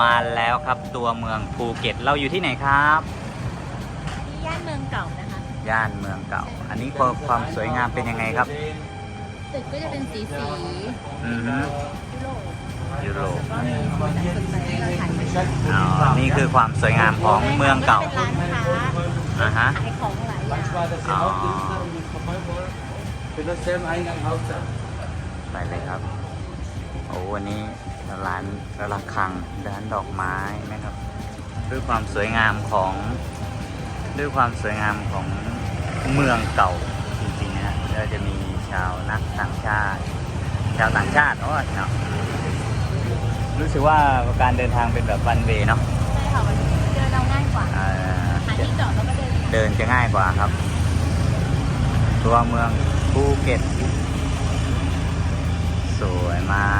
มาแล้วครับตัวเมืองภูเก็ตเราอยู่ที่ไหนครับที่ย่านเมืองเก่านะคะ ย่านเมืองเก่า อันนี้ความความสวยงามเป็นยังไงครับ ตึกก็จะเป็นสีสีอือฮึยุโรปยุโรปก็มีสีสันสดใสให้เราถ่ายรูปอ๋อนี่คือความสวยงามของเมืองเก่าเป็นร้านค้าอ่าฮะขายของหลายอย่างอ๋อ Für dasselbe Eingang Hauptsache. ไปเลยครับ โอ้วันนี้ร้านระฆังร้านดอกไม้นะครับ ด้วยความสวยงามของด้วยความสวยงามของเมืองเก่าจริงๆนะฮะก็จะมีชาวนักต่างชาติ ชาวต่างชาติโอ้ยเนาะรู้สึกว่าการเดินทางเป็นแบบวันเวเนาะใช่ค่ะวันนี้เดินเราง่ายกว่าเอ่อหาที่จอดแล้วก็เดินเดินจะง่ายกว่าครับ ตัวเมืองภูเก็ต สวยมาก